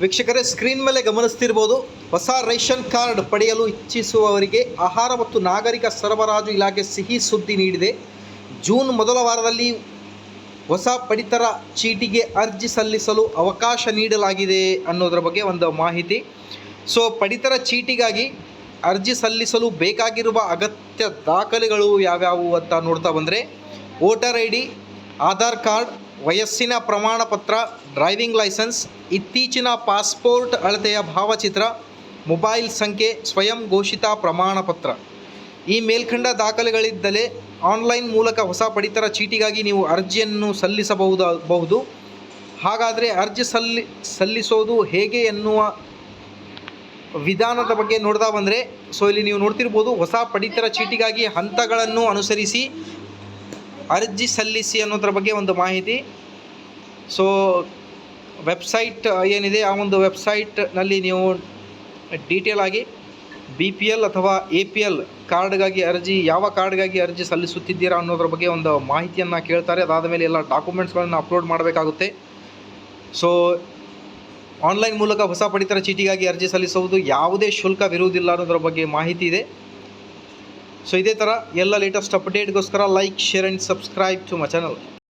ವೀಕ್ಷಕರೇ ಸ್ಕ್ರೀನ್ ಮೇಲೆ ಗಮನಿಸ್ತಿರ್ಬೋದು, ಹೊಸ ರೇಷನ್ ಕಾರ್ಡ್ ಪಡೆಯಲು ಇಚ್ಛಿಸುವವರಿಗೆ ಆಹಾರ ಮತ್ತು ನಾಗರಿಕ ಸರಬರಾಜು ಇಲಾಖೆ ಸಿಹಿ ಸುದ್ದಿ ನೀಡಿದೆ. ಜೂನ್ ಮೊದಲ ವಾರದಲ್ಲಿ ಹೊಸ ಪಡಿತರ ಚೀಟಿಗೆ ಅರ್ಜಿ ಸಲ್ಲಿಸಲು ಅವಕಾಶ ನೀಡಲಾಗಿದೆ ಅನ್ನೋದರ ಬಗ್ಗೆ ಒಂದು ಮಾಹಿತಿ. ಸೊ, ಪಡಿತರ ಚೀಟಿಗಾಗಿ ಅರ್ಜಿ ಸಲ್ಲಿಸಲು ಬೇಕಾಗಿರುವ ಅಗತ್ಯ ದಾಖಲೆಗಳು ಯಾವ್ಯಾವು ಅಂತ ನೋಡ್ತಾ ಬಂದರೆ, voter I D Aadhaar card, ವಯಸ್ಸಿನ ಪ್ರಮಾಣ ಪತ್ರ ಡ್ರೈವಿಂಗ್ ಲೈಸೆನ್ಸ್, ಇತ್ತೀಚಿನ ಪಾಸ್ಪೋರ್ಟ್ ಅಳತೆಯ ಭಾವಚಿತ್ರ, ಮೊಬೈಲ್ ಸಂಖ್ಯೆ, ಸ್ವಯಂ ಘೋಷಿತ ಪ್ರಮಾಣ ಪತ್ರ ಈ ಮೇಲ್ಕಂಡ ದಾಖಲೆಗಳಿದ್ದಲೇ ಆನ್ಲೈನ್ ಮೂಲಕ ಹೊಸ ಪಡಿತರ ಚೀಟಿಗಾಗಿ ನೀವು ಅರ್ಜಿಯನ್ನು ಸಲ್ಲಿಸಬಹುದಾಗಬಹುದು. ಹಾಗಾದರೆ ಅರ್ಜಿ ಸಲ್ಲಿ, ಸಲ್ಲಿಸೋದು ಹೇಗೆ ಎನ್ನುವ ವಿಧಾನದ ಬಗ್ಗೆ ನೋಡ್ತಾ ಬಂದರೆ, ಸೊ ಇಲ್ಲಿ ನೀವು ನೋಡ್ತಿರ್ಬೋದು, ಹೊಸ ಪಡಿತರ ಚೀಟಿಗಾಗಿ ಹಂತಗಳನ್ನು ಅನುಸರಿಸಿ ಅರ್ಜಿ ಸಲ್ಲಿಸಿ ಅನ್ನೋದ್ರ ಬಗ್ಗೆ ಒಂದು ಮಾಹಿತಿ. ಸೊ ವೆಬ್ಸೈಟ್ ಏನಿದೆ, ಆ ಒಂದು ವೆಬ್ಸೈಟ್ನಲ್ಲಿ ನೀವು ಡೀಟೇಲ್ ಆಗಿ ಬಿ ಪಿ ಎಲ್ ಅಥವಾ ಎ ಪಿ ಎಲ್ ಕಾರ್ಡ್ಗಾಗಿ ಅರ್ಜಿ, ಯಾವ ಕಾರ್ಡ್ಗಾಗಿ ಅರ್ಜಿ ಸಲ್ಲಿಸುತ್ತಿದ್ದೀರಾ ಅನ್ನೋದ್ರ ಬಗ್ಗೆ ಒಂದು ಮಾಹಿತಿಯನ್ನು ಕೇಳ್ತಾರೆ. ಅದಾದ ಮೇಲೆ ಎಲ್ಲ ಡಾಕ್ಯುಮೆಂಟ್ಸ್ಗಳನ್ನು ಅಪ್ಲೋಡ್ ಮಾಡಬೇಕಾಗುತ್ತೆ. ಸೊ ಆನ್ಲೈನ್ ಮೂಲಕ ಹೊಸ ಪಡಿತರ ಚೀಟಿಗಾಗಿ ಅರ್ಜಿ ಸಲ್ಲಿಸುವುದು ಯಾವುದೇ ಶುಲ್ಕವಿರುವುದಿಲ್ಲ ಅನ್ನೋದ್ರ ಬಗ್ಗೆ ಮಾಹಿತಿ ಇದೆ. ಸೊ ಇದೇ ಥರ ಎಲ್ಲ latest ಅಪ್ಡೇಟ್ಗೋಸ್ಕರ like share and subscribe to my channel